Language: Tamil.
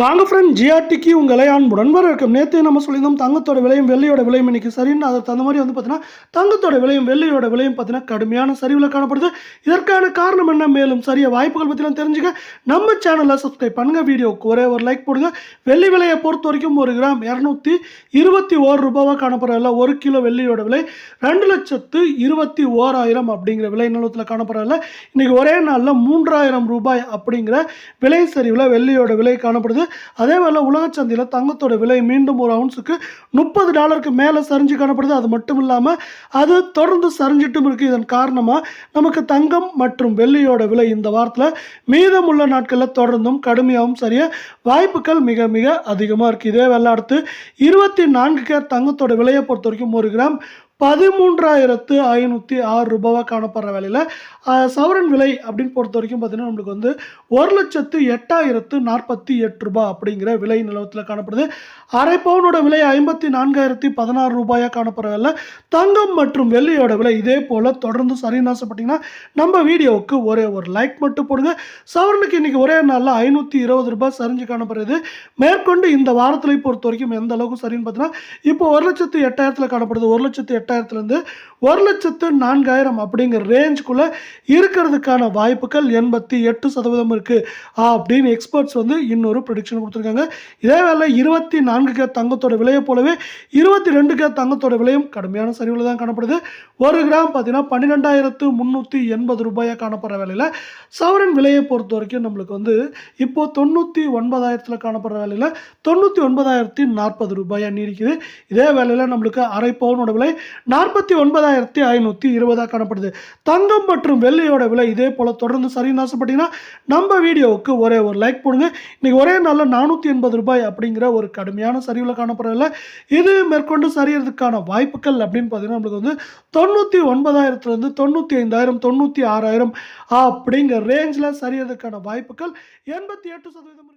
வாங்க ஃப்ரெண்ட் ஜிஆர்டிக்கு உங்களை அன்புடன் வரவேற்கும். நேற்று நம்ம சொல்லியிருந்தோம் தங்கத்தோட விலையும் வெள்ளியோட விலையும் இன்றைக்கி சரின்னு. அதுக்கு தகுந்த மாதிரி வந்து பார்த்தீங்கன்னா தங்கத்தோட விலையும் வெள்ளியோட விலையும் பார்த்தீங்கன்னா கடுமையான சரிவில் காணப்படுது. இதற்கான காரணம் என்ன? மேலும் சரிய வாய்ப்புகள் பற்றிலாம் தெரிஞ்சுக்க நம்ம சேனலை சப்ஸ்கிரைப் பண்ணுங்கள் வீடியோவுக்கு ஒரே ஒரு லைக் போடுங்க. வெள்ளி விலையை பொறுத்த வரைக்கும் ஒரு கிராம் இரநூத்தி இருபத்தி ஓரு ரூபாவாக காணப்படுறதில்ல ஒரு கிலோ வெள்ளியோட விலை ரெண்டு லட்சத்து இருபத்தி ஓராயிரம் அப்படிங்கிற விலை நிலவரத்தில் காணப்படுறதில்ல இன்றைக்கி ஒரே நாளில் மூன்றாயிரம் ரூபாய் அப்படிங்கிற விலை சரிவில் வெள்ளியோட விலை காணப்படுது. அதே வேளை உலக சந்தையில் தங்கத்தோட விலை மீண்டும் ஒரு அவுன்ஸுக்கு முப்பது டாலருக்கு மேலே சரிஞ்சு காணப்படுது. அது மட்டும் இல்லாமல் அது தொடர்ந்து சரிஞ்சிட்டும் இருக்குது இதன் காரணமாக நமக்கு தங்கம் மற்றும் வெள்ளியோட விலை இந்த வாரத்தில் மீதமுள்ள நாட்களில் தொடர்ந்தும் கடுமையாகவும் சரிய வாய்ப்புகள் மிக மிக அதிகமாக இருக்குது இதே வேலை அடுத்து இருபத்தி நான்கு கேர் தங்கத்தோட விலையை பொறுத்த வரைக்கும் ஒரு கிராம் பதிமூன்றாயிரத்து ஐநூற்றி ஆறு ரூபாவாக காணப்படுற வேலையில் சவரன் விலை அப்படின்னு பொறுத்த வரைக்கும் பார்த்திங்கன்னா நம்மளுக்கு வந்து ஒரு லட்சத்து எட்டாயிரத்து நாற்பத்தி எட்டு ரூபாய் அப்படிங்கிற விலை நிலவரத்தில் காணப்படுது. அரை பவுனோட விலை ஐம்பத்தி நான்காயிரத்தி பதினாறு ரூபாயாக காணப்படுற வேலை. தங்கம் மற்றும் வெள்ளியோட விலை இதே போல் தொடர்ந்து சரின்னு ஆசைப்பட்டிங்கன்னா நம்ம வீடியோவுக்கு ஒரே ஒரு லைக் மட்டும் போடுங்க. சவரனுக்கு இன்றைக்கி ஒரே நாளில் ஐநூற்றி இருபது ரூபாய் சரிஞ்சு காணப்படுறது மேற்கொண்டு இந்த வாரத்தில் பொறுத்த வரைக்கும் எந்த அளவுக்கு சரின்னு பார்த்தீங்கன்னா இப்போ ஒரு லட்சத்து எட்டாயிரத்தில் காணப்படுது. ஒரு லட்சத்து எட்டாயிரத்துலேருந்து ஒரு லட்சத்து நான்காயிரம் அப்படிங்கிற ரேஞ்சுக்குள்ளே இருக்கிறதுக்கான வாய்ப்புகள் எண்பத்தி எட்டு சதவீதம் இருக்குது அப்படின்னு எக்ஸ்பர்ட்ஸ் வந்து இன்னொரு ப்ரொடிக்ஷன் கொடுத்துருக்காங்க. இதே வேலை இருபத்தி நான்கு கே தங்கத்தோட விலையை போலவே இருபத்தி ரெண்டு கே தங்கத்தோட விலையும் கடுமையான சரிவில் தான் காணப்படுது. ஒரு கிராம் பார்த்தீங்கன்னா பன்னிரெண்டாயிரத்து முந்நூற்றி எண்பது ரூபாயாக காணப்படுற வேலையில் சவரன் விலையை பொறுத்த வரைக்கும் நம்மளுக்கு வந்து இப்போ தொண்ணூற்றி ஒன்பதாயிரத்தில் காணப்படுற வேலையில் தொண்ணூற்றி ஒன்பதாயிரத்தி நாற்பது ரூபாயாக நீடிக்குது. இதே வேலையில் நம்மளுக்கு அரை பவுனோட விலை நாற்பத்தி ஒன்பதாயிரத்தி ஐநூற்றி இருபதாக காணப்படுது. தங்கம் மற்றும் வெள்ளியோட விலை இதே போல் தொடர்ந்து சரின்னு ஆசைப்பட்டீங்கன்னா நம்ம வீடியோவுக்கு ஒரே ஒரு லைக் போடுங்க. இன்றைக்கி ஒரே நாளில் நானூற்றி எண்பது ரூபாய் அப்படிங்கிற ஒரு கடுமையான சரிவில் காணப்படுறதில்ல இது மேற்கொண்டு சரியறதுக்கான வாய்ப்புகள் அப்படின்னு பார்த்தீங்கன்னா நம்மளுக்கு வந்து தொண்ணூற்றி ஒன்பதாயிரத்துலேருந்து தொண்ணூற்றி ஐந்தாயிரம் தொண்ணூற்றி ஆறாயிரம் அப்படிங்கிற ரேஞ்சில் சரியறதுக்கான வாய்ப்புகள் எண்பத்தி எட்டு சதவீதம்